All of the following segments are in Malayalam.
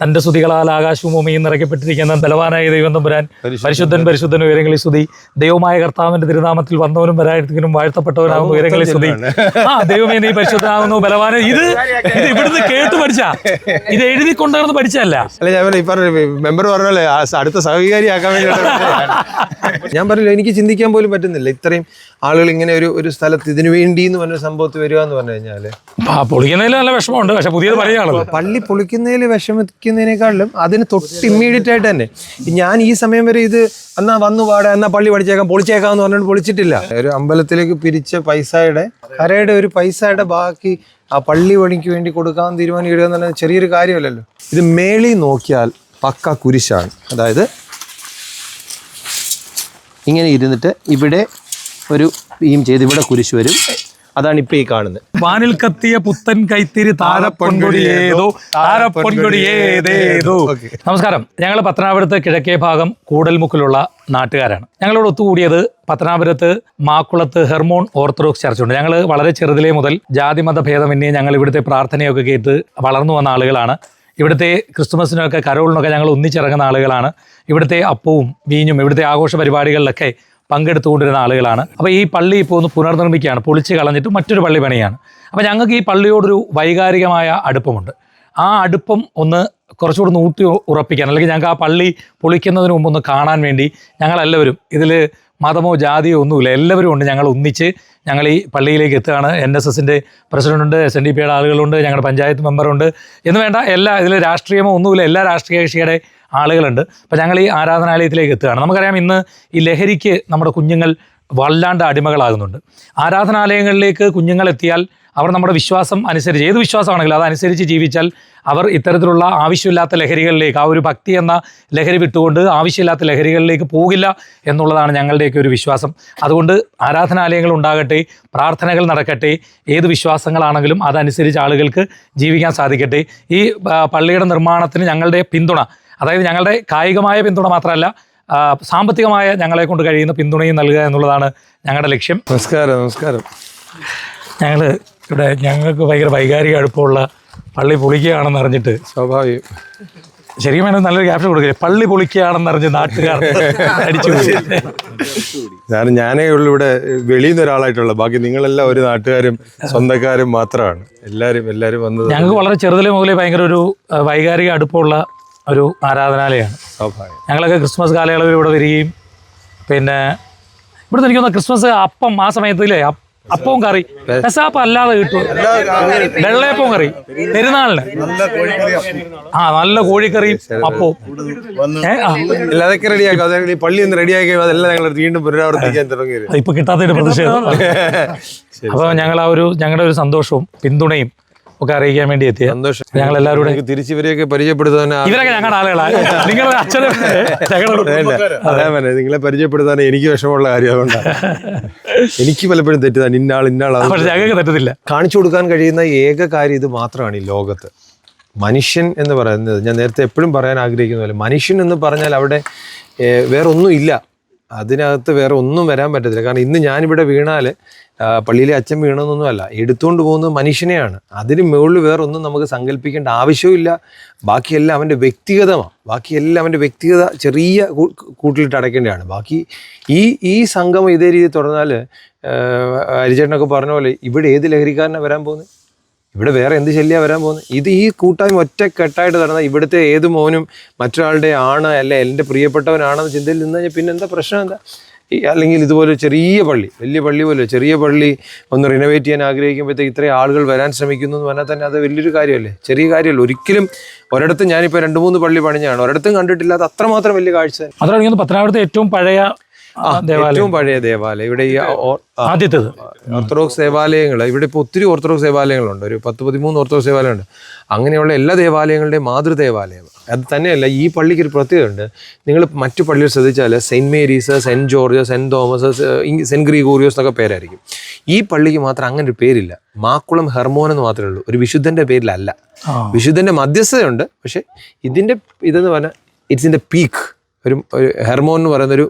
തന്റെ സ്തുതികളാൽ ആകാശവും ഭൂമിയും നിറയ്ക്കപ്പെട്ടിരിക്കുന്ന ബലവാനായ ദൈവം തമ്പുരാൻ പരിശുദ്ധൻ പരിശുദ്ധൻ ഉയരങ്ങളിൽ സ്തുതി. ദൈവമായ കർത്താവിന്റെ തിരുനാമത്തിൽ വന്നവനും വരാതിരിക്കുന്നവനും വാഴ്ത്തപ്പെട്ടവനാകുന്നു ഉയരങ്ങളിൽ സ്തുതി. ആ ദൈവമേ നീ പരിശുദ്ധനാകുന്നു ബലവാന. ഇത് ഇത് ഇവിടുന്ന് കേട്ട് പഠിച്ച. ഇത് എഴുതി കൊണ്ടുവന്ന് പഠിച്ചല്ല അല്ല ഞാൻ മെമ്പർ പറഞ്ഞല്ലേ അടുത്ത സഹകാരിയാക്കാൻ വേണ്ടി ഞാൻ പറഞ്ഞില്ല എനിക്ക് ചിന്തിക്കാൻ പോലും പറ്റുന്നില്ല. ഇത്രയും ആളുകൾ ഇങ്ങനെ ഒരു ഒരു സ്ഥലത്ത് ഇതിനു വേണ്ടി എന്ന് പറഞ്ഞ സംഭവത്ത് വരിക എന്ന് പറഞ്ഞു കഴിഞ്ഞാൽ. പൊളിക്കുന്നതിൽ നല്ല വിഷമമുണ്ട് പക്ഷെ പുതിയത് പറയുകയാണല്ലോ. പള്ളി പൊളിക്കുന്നതിൽ വിഷമിക്കുന്നതിനേക്കാളും അതിന് തൊട്ട് ഇമ്മീഡിയറ്റ് ആയിട്ട് തന്നെ. ഞാൻ ഈ സമയം വരെ ഇത് എന്നാ വന്നു പാടാ എന്നാ പള്ളി പഠിച്ചേക്കാം പൊളിച്ചേക്കാം എന്ന് പറഞ്ഞിട്ട് പൊളിച്ചിട്ടില്ല. ഒരു അമ്പലത്തിലേക്ക് പിരിച്ച പൈസയുടെ കരയുടെ ഒരു പൈസയുടെ ബാക്കി ആ പള്ളി പണിക്ക് വേണ്ടി കൊടുക്കാൻ തീരുമാനിക്കുക എന്ന് പറഞ്ഞാൽ ചെറിയൊരു കാര്യമല്ലല്ലോ. ഇത് മേളി നോക്കിയാൽ പക്ക കുരിശാണ്. അതായത് ഇങ്ങനെ ഇരുന്നിട്ട് ഇവിടെ ഒരു ഈം ചെയ്ത് ഇവിടെ കുരിശ് വരും. അതാണ് ഇപ്പൊ ഈ കാണുന്നത്. വാനിൽ കത്തിയ പുത്തൻ കൈത്തിരി താരപ്പൊൻകൊടി ഏതോ താരപ്പൊൻകൊടി ഏതേതോ നമസ്കാരം. ഞങ്ങൾ പത്തനാപുരത്ത് കിഴക്കേ ഭാഗം കൂടൽമുക്കിലുള്ള നാട്ടുകാരാണ്. ഞങ്ങളോട് ഒത്തുകൂടിയത് പത്തനാപുരത്ത് മാക്കുളത്ത് ഹെർമോൺ ഓർത്തഡോക്സ് ചർച്ചുണ്ട്. ഞങ്ങൾ വളരെ ചെറുതിലേ മുതൽ ജാതിമത ഭേദമന്യേ ഞങ്ങൾ ഇവിടുത്തെ പ്രാർത്ഥനയൊക്കെ കേട്ട് വളർന്നു വന്ന ആളുകളാണ്. ഇവിടുത്തെ ക്രിസ്തുമസിനൊക്കെ കരോളിനൊക്കെ ഞങ്ങൾ ഒന്നിച്ചിറങ്ങുന്ന ആളുകളാണ്. ഇവിടുത്തെ അപ്പവും വീഞ്ഞും ഇവിടുത്തെ ആഘോഷ പരിപാടികളിലൊക്കെ പങ്കെടുത്തുകൊണ്ടിരുന്ന ആളുകളാണ്. അപ്പോൾ ഈ പള്ളി ഇപ്പോൾ ഒന്ന് പുനർനിർമ്മിക്കുകയാണ്. പൊളിച്ച് കളഞ്ഞിട്ട് മറ്റൊരു പള്ളി പണിയാണ്. അപ്പോൾ ഞങ്ങൾക്ക് ഈ പള്ളിയോടൊരു വൈകാരികമായ അടുപ്പമുണ്ട്. ആ അടുപ്പം ഒന്ന് കുറച്ചുകൂടി ഊട്ടി ഉറപ്പിക്കാൻ അല്ലെങ്കിൽ ഞങ്ങൾക്ക് ആ പള്ളി പൊളിക്കുന്നതിന് മുമ്പ് ഒന്ന് കാണാൻ വേണ്ടി ഞങ്ങളെല്ലാവരും ഇതിൽ മതമോ ജാതിയോ ഒന്നുമില്ല എല്ലാവരും ഉണ്ട് ഞങ്ങൾ ഒന്നിച്ച് ഞങ്ങൾ ഈ പള്ളിയിലേക്ക് എത്തുകയാണ്. എൻ എസ് എസിന്റെ പ്രസിഡന്റുണ്ട് എസ് എൻ ഡി പിയുടെ ആളുകളുണ്ട് ഞങ്ങളുടെ പഞ്ചായത്ത് മെമ്പറുണ്ട്. എന്ന് വേണ്ട എല്ലാ ഇതിൽ രാഷ്ട്രീയമോ ഒന്നുമില്ല എല്ലാ രാഷ്ട്രീയ കക്ഷിയുടെ ആളുകളുണ്ട്. അപ്പോൾ ഞങ്ങൾ ഈ ആരാധനാലയത്തിലേക്ക് എത്തുകയാണ്. നമുക്കറിയാം ഇന്ന് ഈ ലഹരിക്ക് നമ്മുടെ കുഞ്ഞുങ്ങൾ വല്ലാണ്ട് അടിമകളാകുന്നുണ്ട്. ആരാധനാലയങ്ങളിലേക്ക് കുഞ്ഞുങ്ങൾ എത്തിയാൽ അവർ നമ്മുടെ വിശ്വാസം അനുസരിച്ച് ഏത് വിശ്വാസമാണെങ്കിലും അതനുസരിച്ച് ജീവിച്ചാൽ അവർ ഇത്തരത്തിലുള്ള ആവശ്യമില്ലാത്ത ലഹരികളിലേക്ക് ആ ഒരു ഭക്തി എന്ന ലഹരി വിട്ടുകൊണ്ട് ആവശ്യമില്ലാത്ത ലഹരികളിലേക്ക് പോകില്ല എന്നുള്ളതാണ് ഞങ്ങളുടെയൊക്കെ ഒരു വിശ്വാസം. അതുകൊണ്ട് ആരാധനാലയങ്ങൾ ഉണ്ടാകട്ടെ പ്രാർത്ഥനകൾ നടക്കട്ടെ ഏത് വിശ്വാസങ്ങളാണെങ്കിലും അതനുസരിച്ച് ആളുകൾക്ക് ജീവിക്കാൻ സാധിക്കട്ടെ. ഈ പള്ളിയുടെ നിർമ്മാണത്തിന് ഞങ്ങളുടെ പിന്തുണ അതായത് ഞങ്ങളുടെ കായികമായ പിന്തുണ മാത്രമല്ല സാമ്പത്തികമായ ഞങ്ങളെ കൊണ്ട് കഴിയുന്ന പിന്തുണയും നൽകുക എന്നുള്ളതാണ് ഞങ്ങളുടെ ലക്ഷ്യം. നമസ്കാരം നമസ്കാരം. ഞങ്ങൾ ഇവിടെ ഞങ്ങൾക്ക് ഭയങ്കര വൈകാരിക അടുപ്പമുള്ള പള്ളി പൊളിക്കുകയാണെന്ന് അറിഞ്ഞിട്ട്. സ്വാഭാവികം. ശരിക്കും വേണം നല്ലൊരു ക്യാപ്ഷൻ കൊടുക്കില്ല? പള്ളി പൊളിക്കുകയാണെന്ന് അറിഞ്ഞ് നാട്ടുകാർ അടിച്ചു ഞാൻ ഞാനേ ഉള്ളൂ ഇവിടെ വെളിയിൽ നിന്ന് ഒരാളായിട്ടുള്ള ബാക്കി നിങ്ങളെല്ലാം ഒരു നാട്ടുകാരും സ്വന്തക്കാരും മാത്രമാണ്. എല്ലാവരും എല്ലാവരും വന്നത് ഞങ്ങൾക്ക് വളരെ ചെറുതിലെ മുതലേ ഭയങ്കര ഒരു വൈകാരിക അടുപ്പമുള്ള ഒരു ആരാധനാലയമാണ്. സ്വാഭാവികം. ഞങ്ങളൊക്കെ ക്രിസ്മസ് കാലയളവിൽ ഇവിടെ വരികയും പിന്നെ ഇവിടെ എനിക്ക് തോന്നുന്നു ക്രിസ്മസ് അപ്പം ആ സമയത്തില്ലേ അപ്പ- അപ്പവും കറി. പെസാപ്പ് അല്ലാതെ കിട്ടും. വെള്ളയപ്പവും കറി. പെരുന്നാളിന്. ആ നല്ല കോഴിക്കറിയും അപ്പവും. അതൊക്കെ റെഡിയാക്കാം. പള്ളി ഒന്ന് റെഡിയാക്കി അതെല്ലാം ഞങ്ങൾ വീണ്ടും പുനരാവർത്തിക്കാൻ ഇപ്പൊ കിട്ടാത്തതിന്റെ പ്രതിഷേധം അപ്പൊ ഞങ്ങൾ ആ ഒരു ഞങ്ങളുടെ ഒരു സന്തോഷവും പിന്തുണയും ഒക്കെ അറിയിക്കാൻ വേണ്ടി എത്തിയ. സന്തോഷം. ഞങ്ങൾ എല്ലാവരും തിരിച്ചു ഇവരെയൊക്കെ പരിചയപ്പെടുത്താൻ ഇവരൊക്കെ ഞങ്ങളുടെ ആളുകളാണ് നിങ്ങളുടെ അച്ഛനും നിങ്ങളെ പരിചയപ്പെടുത്താൻ എനിക്ക് വിഷമമുള്ള കാര്യം എനിക്ക് പലപ്പോഴും തെറ്റിതാണ് ഇന്നാൾ ഇന്നാൾ ഞങ്ങൾക്ക് തെറ്റത്തില്ല. കാണിച്ചു കൊടുക്കാൻ കഴിയുന്ന ഏക കാര്യം ഇത് മാത്രമാണ് ഈ ലോകത്ത്. മനുഷ്യൻ എന്ന് പറയുന്നത് ഞാൻ നേരത്തെ എപ്പോഴും പറയാൻ ആഗ്രഹിക്കുന്ന പോലെ മനുഷ്യൻ എന്ന് പറഞ്ഞാൽ അവിടെ വേറൊന്നും ഇല്ല. അതിനകത്ത് വേറെ ഒന്നും വരാൻ പറ്റത്തില്ല. കാരണം ഇന്ന് ഞാനിവിടെ വീണാൽ പള്ളിയിലെ അച്ഛൻ വീണമെന്നൊന്നുമല്ല എടുത്തുകൊണ്ട് പോകുന്നത് മനുഷ്യനെയാണ്. അതിന് മുകളിൽ വേറെ ഒന്നും നമുക്ക് സങ്കല്പിക്കേണ്ട ആവശ്യമില്ല ബാക്കിയെല്ലാം അവന്റെ വ്യക്തിഗതമാണ്. ബാക്കിയെല്ലാം അവന്റെ വ്യക്തിഗത ചെറിയ കൂട്ടിലിട്ട് അടയ്ക്കേണ്ടതാണ്. ബാക്കി ഈ ഈ സംഘം ഇതേ രീതിയിൽ തുടർന്നാൽ അരിചേട്ടനൊക്കെ പറഞ്ഞ പോലെ ഇവിടെ ഏത് ലഹരിക്കാരനാണ് വരാൻ പോകുന്നത്? ഇവിടെ വേറെ എന്ത് ശല്യാ വരാൻ പോകുന്നത് ഇത് ഈ കൂട്ടായ്മ ഒറ്റക്കെട്ടായിട്ട് നടന്ന ഇവിടുത്തെ ഏത് മോനും മറ്റൊരാളുടെ ആണ് അല്ല എന്റെ പ്രിയപ്പെട്ടവനാണെന്ന് ചിന്തയിൽ നിന്ന് കഴിഞ്ഞാൽ പിന്നെ എന്താ പ്രശ്നം എന്താ? അല്ലെങ്കിൽ ഇതുപോലെ ചെറിയ പള്ളി വലിയ പള്ളി പോലെ ചെറിയ പള്ളി ഒന്ന് റിനോവേറ്റ് ചെയ്യാൻ ആഗ്രഹിക്കുമ്പോഴത്തേക്ക് ഇത്രയും ആളുകൾ വരാൻ ശ്രമിക്കുന്നു എന്ന് പറഞ്ഞാൽ തന്നെ അത് വലിയൊരു കാര്യമല്ലേ? ചെറിയ കാര്യമല്ല? ഒരിക്കലും ഒരിടത്ത് ഞാനിപ്പോൾ രണ്ട് മൂന്ന് പള്ളി പണിഞ്ഞാണ്. ഒരിടത്തും കണ്ടിട്ടില്ലാത്ത അത്രമാത്രം വലിയ കാഴ്ച. അതാണ് പത്തനാപുരത്തെ ഏറ്റവും പഴയ ഏറ്റവും പഴയ ദേവാലയം. ഇവിടെ ഈ ആദ്യത്തേത്. ഓർത്തഡോക്സ് ദേവാലയങ്ങൾ ഇവിടെ ഇപ്പോൾ ഒത്തിരി ഓർത്തഡോക്സ് ദേവാലയങ്ങളുണ്ട്. ഒരു പത്ത് പതിമൂന്ന് ഓർത്തഡോക്സ് ദേവാലയമുണ്ട് അങ്ങനെയുള്ള എല്ലാ ദേവാലയങ്ങളുടെയും മാതൃദേവാലയം. അത് തന്നെയല്ല ഈ പള്ളിക്ക് ഒരു പ്രത്യേകതയുണ്ട്. നിങ്ങൾ മറ്റു പള്ളികൾ ശ്രദ്ധിച്ചാൽ Saint Mary's Saint George Saint Thomas Saint Gregorios എന്നൊക്കെ പേരായിരിക്കും. ഈ പള്ളിക്ക് മാത്രം അങ്ങനെ ഒരു പേരില്ല. മാക്കുളം ഹെർമോൻ എന്ന് മാത്രമേ ഉള്ളൂ. ഒരു വിശുദ്ധന്റെ പേരിലല്ല. വിശുദ്ധന്റെ വിശുദ്ധന്റെ മധ്യസ്ഥതയുണ്ട്. പക്ഷേ ഇതിന്റെ ഇതെന്ന് പറഞ്ഞാൽ ഇറ്റ്സ് ഇൻ ദ പീക്ക് ഒരു ഒരു ഹെർമോൻ എന്ന് പറയുന്നൊരു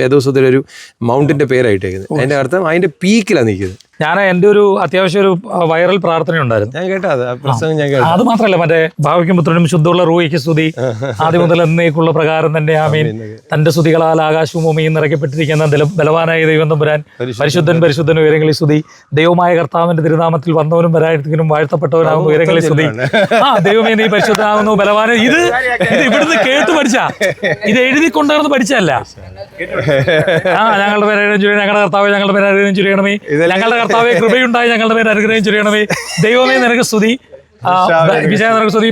വേദോസത്തിലൊരു മൗണ്ടിന്റെ പേരായിട്ടേക്കുന്നത് അതിന്റെ അർത്ഥം അതിന്റെ പീക്കിലാണ് നിൽക്കുന്നത്. ഞാൻ എന്റെ ഒരു അത്യാവശ്യം ഒരു വൈറൽ പ്രാർത്ഥന ഉണ്ടായിരുന്നു. ഞാൻ കേട്ടോ പ്രസംഗം ഞാൻ കേട്ടു അത് മാത്രമല്ല മറ്റേ ഭാവിക്കും പുത്രനും ശുദ്ധമുള്ള റൂഹിക്ക് സ്തുതി. ആദ്യം മുതൽ എന്നേക്കുള്ള പ്രകാരം തന്നെ ആമീൻ. തന്റെ സ്തുതികളാൽ ആകാശവും ഭൂമിയും നിറയ്ക്കപ്പെട്ടിരിക്കുന്ന ബലവാനായ ദൈവം തമ്പുരാൻ പരിശുദ്ധൻ പരിശുദ്ധൻ ഉയരങ്ങളിൽ സ്തുതി. ദൈവമായ കർത്താവിന്റെ തിരുനാമത്തിൽ വന്നവനും വരാനും വാഴ്ത്തപ്പെട്ടവനാകും ഉയരങ്ങളിൽ സ്തുതി. ആ ദൈവമേ നീ പരിശുദ്ധനാകുന്നു ബലവാന. ഇത് ഇത് ഇവിടുന്ന് കേട്ട് പഠിച്ചാ. ഇത് എഴുതി കൊണ്ടുവന്ന് പഠിച്ചല്ല ആ ഞങ്ങളുടെ പേരായിരുന്നു ഞങ്ങളുടെ കർത്താവ് ഞങ്ങളുടെ പേരായിരുന്നു ചുരിയണമേ ഞങ്ങളുടെ കർത്താവെ കൃപയുണ്ടായി ഞങ്ങളുടെ പേര് അനുഗ്രഹം ചൊരിയണമേ. ദൈവമേ നിനക്ക് സ്തുതി. വിജയ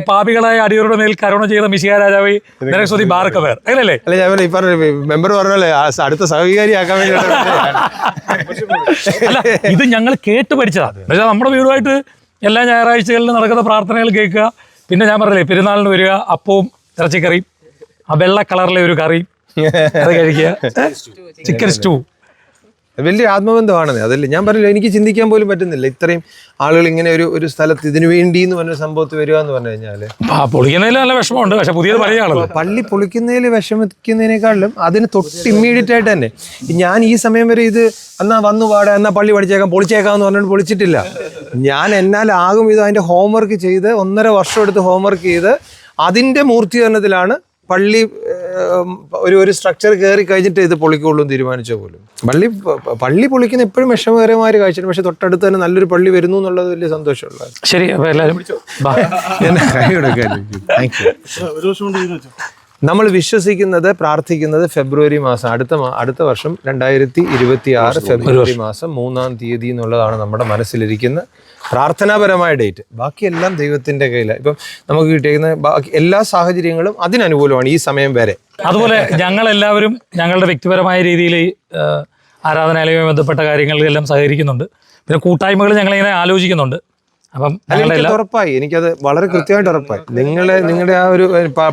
പാപികളായ അടിയരുടെ മേൽ കരുണ ചെയ്ത മിശിക രാജാവേ നിനക്ക് സ്തുതി ബാർക്കവേർ അങ്ങനല്ലേ അല്ല ഞാൻ ഈ പറഞ്ഞ മെമ്പർ പറഞ്ഞല്ലേ അടുത്ത സഹകാരിയാക്കാൻ അല്ല ഇത് ഞങ്ങൾ കേട്ട് പഠിച്ചതാണ് എന്നുവെച്ചാൽ നമ്മുടെ വീടുമായിട്ട് എല്ലാ ഞായറാഴ്ചകളിലും നടക്കുന്ന പ്രാർത്ഥനകൾ കേൾക്കുക. പിന്നെ ഞാൻ പറഞ്ഞില്ലേ പെരുന്നാളിന് വരിക അപ്പവും ഇറച്ചിക്കറിയും ആ വെള്ള കളറിലെ ഒരു കറി അത് കഴിക്കുക. Chicken stew. വലിയ ആത്മബന്ധമാണെന്ന്. അതല്ലേ ഞാൻ പറഞ്ഞില്ല എനിക്ക് ചിന്തിക്കാൻ പോലും പറ്റുന്നില്ല. ഇത്രയും ആളുകൾ ഇങ്ങനെ ഒരു ഒരു സ്ഥലത്ത് ഇതിനു വേണ്ടി എന്ന് പറഞ്ഞ സംഭവത്ത് വരിക എന്ന് പറഞ്ഞു കഴിഞ്ഞാൽ. ആ പൊളിക്കുന്നതിൽ നല്ല വിഷമമുണ്ട്. പക്ഷെ പുതിയത് പറയുകയാണല്ലോ പള്ളി പൊളിക്കുന്നതിൽ വിഷമിക്കുന്നതിനേക്കാളും അതിന് തൊട്ട് ഇമ്മീഡിയറ്റ് ആയിട്ട് തന്നെ ഞാൻ ഈ സമയം വരെ ഇത് എന്നാ വന്നു പാടാ എന്നാ പള്ളി പഠിച്ചേക്കാം പൊളിച്ചേക്കാം എന്ന് പറഞ്ഞിട്ട് പൊളിച്ചിട്ടില്ല. ഞാൻ എന്നാലാകും ഇത് അതിന്റെ ഹോംവർക്ക് ചെയ്ത് ഒന്നര വർഷം എടുത്ത് ഹോംവർക്ക് ചെയ്ത് അതിന്റെ മൂർത്തീകരണത്തിലാണ് പള്ളി ഒരു ഒരു സ്ട്രക്ചർ കയറി കഴിഞ്ഞിട്ട് ഇത് പൊളിക്കുള്ളൂ തീരുമാനിച്ച പോലും. പള്ളി പള്ളി പൊളിക്കുന്ന എപ്പോഴും വിഷമകരമായ ഒരു കാഴ്ചയാണ്. പക്ഷെ തൊട്ടടുത്ത് തന്നെ നല്ലൊരു പള്ളി വരുന്നു എന്നുള്ളത് വലിയ സന്തോഷമുള്ള ശരി അപ്പോൾ എല്ലാവരും നമ്മൾ വിശ്വസിക്കുന്നത് പ്രാർത്ഥിക്കുന്നത് ഫെബ്രുവരി മാസം അടുത്ത അടുത്ത വർഷം രണ്ടായിരത്തി ഇരുപത്തി ആറ് ഫെബ്രുവരി മാസം മൂന്നാം തീയതി എന്നുള്ളതാണ് നമ്മുടെ മനസ്സിലിരിക്കുന്ന പ്രാർത്ഥനാപരമായ ഡേറ്റ് ബാക്കിയെല്ലാം ദൈവത്തിന്റെ കയ്യിലാണ് ഇപ്പം നമുക്ക് കിട്ടിയിരിക്കുന്ന ബാക്കി എല്ലാ സാഹചര്യങ്ങളും അതിനനുകൂലമാണ് ഈ സമയം വരെ. അതുപോലെ ഞങ്ങൾ എല്ലാവരും ഞങ്ങളുടെ വ്യക്തിപരമായ രീതിയിൽ ആരാധനാലയവുമായി ബന്ധപ്പെട്ട കാര്യങ്ങളിലെല്ലാം സഹകരിക്കുന്നുണ്ട്. പിന്നെ കൂട്ടായ്മകൾ ഞങ്ങളിങ്ങനെ ആലോചിക്കുന്നുണ്ട്. അപ്പം എനിക്ക് ഉറപ്പായി. എനിക്കത് വളരെ കൃത്യമായിട്ട് ഉറപ്പായി. നിങ്ങളെ നിങ്ങളുടെ ആ ഒരു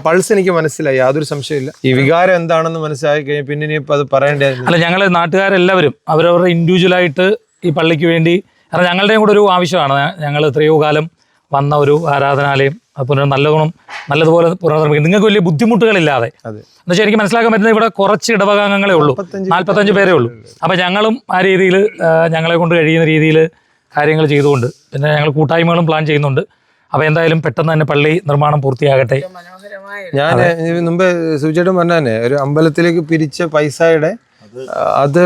പൾസ് എനിക്ക് മനസ്സിലായി. യാതൊരു സംശയമില്ല ഈ വികാരം എന്താണെന്ന് മനസ്സിലായി കഴിഞ്ഞാൽ പിന്നെ ഇനി അത് പറയേണ്ട? അല്ല ഞങ്ങൾ നാട്ടുകാരെല്ലാവരും അവരവരുടെ ഇൻഡിവിജ്വലായിട്ട് ഈ പള്ളിക്ക് വേണ്ടി കാരണം ഞങ്ങളുടെയും കൂടെ ഒരു ആവശ്യമാണ്. ഞങ്ങൾ എത്രയോ കാലം വന്ന ഒരു ആരാധനാലയം അത് പുനർ നല്ലതും നല്ലതുപോലെ പുനർനിർമ്മിക്കും. നിങ്ങൾക്ക് വലിയ ബുദ്ധിമുട്ടുകളില്ലാതെ. അതെ. എന്നുവെച്ചാൽ എനിക്ക് മനസ്സിലാക്കാൻ പറ്റുന്നത് ഇവിടെ കുറച്ച് ഇടവകാംഗങ്ങളെ ഉള്ളൂ. നാൽപ്പത്തഞ്ച് പേരേ ഉള്ളൂ. അപ്പം ഞങ്ങളും ആ രീതിയിൽ ഞങ്ങളെ കൊണ്ട് കഴിയുന്ന രീതിയിൽ കാര്യങ്ങൾ ചെയ്തുകൊണ്ട് പിന്നെ ഞങ്ങൾ കൂട്ടായ്മകളും പ്ലാൻ ചെയ്യുന്നുണ്ട്. അപ്പോൾ എന്തായാലും പെട്ടെന്ന് തന്നെ പള്ളി നിർമ്മാണം പൂർത്തിയാകട്ടെ. ഞാൻ മുമ്പേ സൂചിച്ചിട്ടും പറഞ്ഞ തന്നെ ഒരു അമ്പലത്തിലേക്ക് പിരിച്ച പൈസയുടെ അത്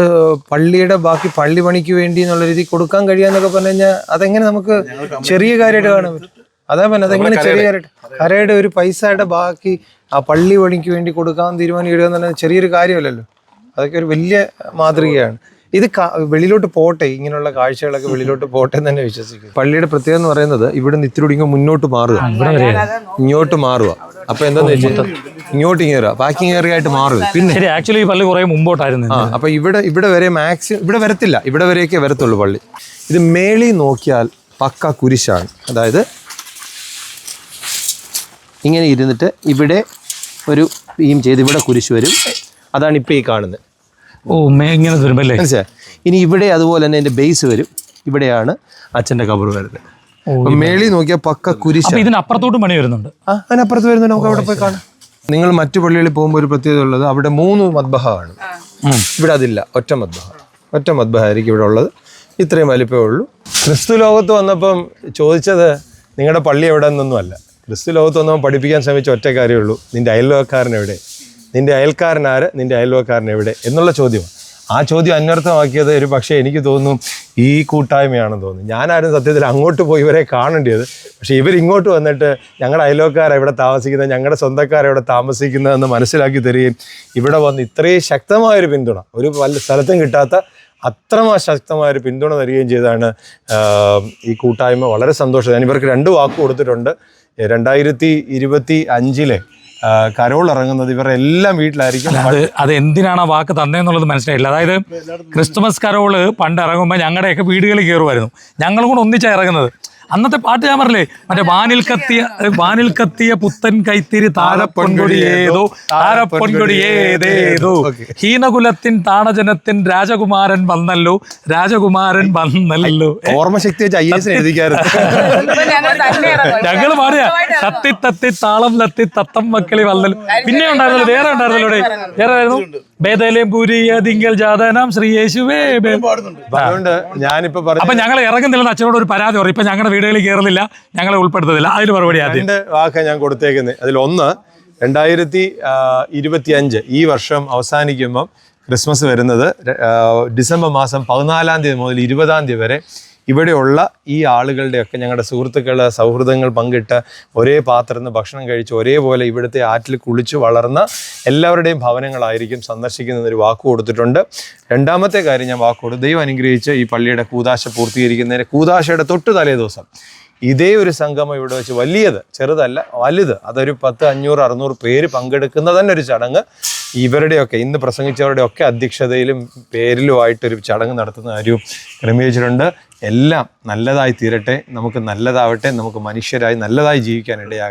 പള്ളിയുടെ ബാക്കി പള്ളി പണിക്ക് വേണ്ടി എന്നുള്ള രീതി കൊടുക്കാൻ കഴിയാന്നൊക്കെ പറഞ്ഞു കഴിഞ്ഞാൽ അതെങ്ങനെ നമുക്ക് ചെറിയ കാര്യമായിട്ട് കാണാൻ പറ്റും അതാ പറഞ്ഞത് അതെങ്ങനെ ചെറിയ കാര്യമായിട്ട്? കരയുടെ ഒരു പൈസയുടെ ബാക്കി ആ പള്ളി പണിക്ക് വേണ്ടി കൊടുക്കാൻ തീരുമാനിക്കുക എന്നുള്ളത് ചെറിയൊരു കാര്യമല്ലല്ലോ. അതൊക്കെ ഒരു വലിയ മാതൃകയാണ്. ഇത് വെളിയിലോട്ട് പോട്ടെ ഇങ്ങനെയുള്ള കാഴ്ചകളൊക്കെ വെളിയിലോട്ട് പോട്ടെ എന്ന് തന്നെ വിശ്വസിക്കും പള്ളിയുടെ പ്രത്യേകത എന്ന് പറയുന്നത് ഇവിടെ നിന്ന് ഇത്തിരി മുന്നോട്ട് മാറുക. ഇങ്ങോട്ട് മാറുക. അപ്പൊ എന്താന്ന് വെച്ചാൽ ഇങ്ങോട്ട് ഇങ്ങേറുക പാക്കിംഗ് ഏറിയ ആയിട്ട് മാറും പിന്നെ ശരി ആക്ച്വലി പള്ളി കുറെ മുമ്പോട്ടായിരുന്നു ആ അപ്പൊ ഇവിടെ ഇവിടെ വരെ മാക്സിമം ഇവിടെ വരത്തില്ല. ഇവിടെ വരെയൊക്കെ വരത്തുള്ളൂ പള്ളി. ഇത് മേളി നോക്കിയാൽ പക്ക കുരിശാണ്. അതായത് ഇങ്ങനെ ഇരുന്നിട്ട് ഇവിടെ ഒരു ഈം ചെയ്ത് ഇവിടെ കുരിശ് വരും. അതാണ് ഇപ്പൊ ഈ കാണുന്നത്. ഓ മേ ഇങ്ങനെ വരുമ്പല്ലേ മനസ്സിലായി? ഇനി ഇവിടെ അതുപോലെ തന്നെ എന്റെ ബേസ് വരും. ഇവിടെയാണ് അച്ഛന്റെ കബർ വരുന്നത്. മേളി നോക്കിയാൽ പക്ക കുരിശ്. ഇതിനപ്പുറത്തോട്ടും പണി വരുന്നുണ്ട്. അതിനപ്പുറത്ത് വരുന്നുണ്ട് നമുക്ക് അവിടെ പോയി കാണാം. നിങ്ങൾ മറ്റു പള്ളികളിൽ പോകുമ്പോൾ ഒരു പ്രത്യേകത ഉള്ളത് അവിടെ മൂന്ന് മദ്ബഹ ആണ്. ഇവിടെ അതില്ല. ഒറ്റ മദ്ബഹ. ഒറ്റ മദ്ബഹ ആയിരിക്കും ഇവിടെ ഉള്ളത്. ഇത്രയും വലിപ്പമേ ഉള്ളൂ. ക്രിസ്തു ലോകത്ത് വന്നപ്പം ചോദിച്ചത് നിങ്ങളുടെ പള്ളി എവിടെ നിന്നൊന്നും അല്ല. ക്രിസ്തു ലോകത്ത് വന്നപ്പോൾ പഠിപ്പിക്കാൻ ശ്രമിച്ച ഒറ്റ കാര്യമേ ഉള്ളൂ നിന്റെ അയൽവക്കാരൻ എവിടെ? നിന്റെ അയൽക്കാരൻ ആര്? നിന്റെ അയൽവക്കാരൻ എവിടെ? എന്നുള്ള ചോദ്യമാണ്. ആ ചോദ്യം അന്വർത്ഥമാക്കിയത് ഒരു പക്ഷേ എനിക്ക് തോന്നുന്നു ഈ കൂട്ടായ്മയാണെന്ന് തോന്നുന്നു. ഞാനാരും സത്യത്തിൽ അങ്ങോട്ട് പോയി ഇവരെ കാണേണ്ടത് പക്ഷേ ഇവരിങ്ങോട്ട് വന്നിട്ട് ഞങ്ങളുടെ അയൽവക്കാരെ ഇവിടെ താമസിക്കുന്നത് ഞങ്ങളുടെ സ്വന്തക്കാരെ ഇവിടെ താമസിക്കുന്നതെന്ന് മനസ്സിലാക്കി തരികയും ഇവിടെ വന്ന് ഇത്രയും ശക്തമായൊരു പിന്തുണ ഒരു പല സ്ഥലത്തും കിട്ടാത്ത അത്രമാ ശക്തമായൊരു പിന്തുണ തരികയും ചെയ്താണ് ഈ കൂട്ടായ്മ. വളരെ സന്തോഷം. ഞാൻ ഇവർക്ക് രണ്ട് വാക്ക് കൊടുത്തിട്ടുണ്ട്. രണ്ടായിരത്തി ഇരുപത്തി അഞ്ചിലെ കരോൾ ഇറങ്ങുന്നത് ഇവരുടെ എല്ലാം വീട്ടിലായിരിക്കും അത് അത് എന്തിനാണ് ആ വാക്ക് തന്നെന്നുള്ളത് മനസ്സിലായില്ല. അതായത് ക്രിസ്മസ് കരോൾ പണ്ട് ഇറങ്ങുമ്പോൾ ഞങ്ങളുടെയൊക്കെ വീടുകളിൽ കയറുമായിരുന്നു ഞങ്ങളും കൂടെ ഒന്നിച്ചാണ് ഇറങ്ങുന്നത്. അന്നത്തെ പാട്ട് ഞാൻ പറഞ്ഞില്ലേ? മറ്റേ വാനിൽ കത്തിയ വാനിൽ കത്തിയ പുത്തൻ കൈത്തിരി താരപ്പൊൻകൊടി ഏതോ താരപ്പൊൻകൊടി ഏതേതോ. ഹീനകുലത്തിൻ താണജനത്തിൻ രാജകുമാരൻ വന്നല്ലോ രാജകുമാരൻ വന്നല്ലോ. ഓർമ്മശക്തി ഞങ്ങൾ പാടിയ തത്തി തത്തി താളം ലത്തി തത്തം മക്കളി വന്നല്ലോ. പിന്നെ ഉണ്ടായിരുന്നല്ലോ വേറെ ഉണ്ടായിരുന്നല്ലോ ഇവിടെ. വേറെ ആയിരുന്നു ബേദലേം പൂരിയ തിങ്കൽ ജാതനാം ശ്രീ യേശുവേ. അതുകൊണ്ട് ഞാനിപ്പോ അപ്പൊ ഞങ്ങൾ ഇറങ്ങുന്നില്ലെന്ന് അച്ഛനോട് ഒരു പരാതി പറയും. ഇപ്പൊ ഞങ്ങളുടെ വീടുകളിൽ കയറുന്നില്ല ഞങ്ങളെ ഉൾപ്പെടുത്തുന്നില്ല. അതിന് മറുപടി ആദ്യം. വാക്ക ഞാൻ കൊടുത്തേക്കുന്നത് അതിൽ ഒന്ന് രണ്ടായിരത്തി ഇരുപത്തി അഞ്ച് ഈ വർഷം അവസാനിക്കുമ്പം ക്രിസ്മസ് വരുന്നത് ഡിസംബർ മാസം പതിനാലാം തീയതി മുതൽ ഇരുപതാം തീയതി വരെ ഇവിടെയുള്ള ഈ ആളുകളുടെയൊക്കെ ഞങ്ങളുടെ സുഹൃത്തുക്കൾ സൗഹൃദങ്ങൾ പങ്കിട്ട് ഒരേ പാത്രത്തിൽ നിന്ന് ഭക്ഷണം കഴിച്ച് ഒരേപോലെ ഇവിടുത്തെ ആറ്റിൽ കുളിച്ച് വളർന്ന എല്ലാവരുടെയും ഭവനങ്ങളായിരിക്കും സന്ദർശിക്കുന്നതിന് വാക്ക് കൊടുത്തിട്ടുണ്ട്. രണ്ടാമത്തെ കാര്യം ഞാൻ വാക്ക് കൊടുത്തു ദൈവം അനുഗ്രഹിച്ച് ഈ പള്ളിയുടെ കൂതാശ പൂർത്തീകരിക്കുന്നതിന് കൂതാശയുടെ തൊട്ട് തലേ ദിവസം. ഇതേ ഒരു സംഗമം ഇവിടെ വെച്ച് വലിയത് ചെറുതല്ല വലുത്. അതൊരു പത്ത് അഞ്ഞൂറ് അറുന്നൂറ് പേര് പങ്കെടുക്കുന്ന തന്നെ ഒരു ചടങ്ങ്. ഇവരുടെയൊക്കെ ഇന്ന് പ്രസംഗിച്ചവരുടെ ഒക്കെ അധ്യക്ഷതയിലും പേരിലുമായിട്ടൊരു ചടങ്ങ് നടത്തുന്ന കാര്യവും ക്രമീകരിച്ചിട്ടുണ്ട്. എല്ലാം നല്ലതായി തീരട്ടെ. നമുക്ക് നല്ലതാവട്ടെ. നമുക്ക് മനുഷ്യരായി നല്ലതായി ജീവിക്കാൻ ഇടയാകട്ടെ.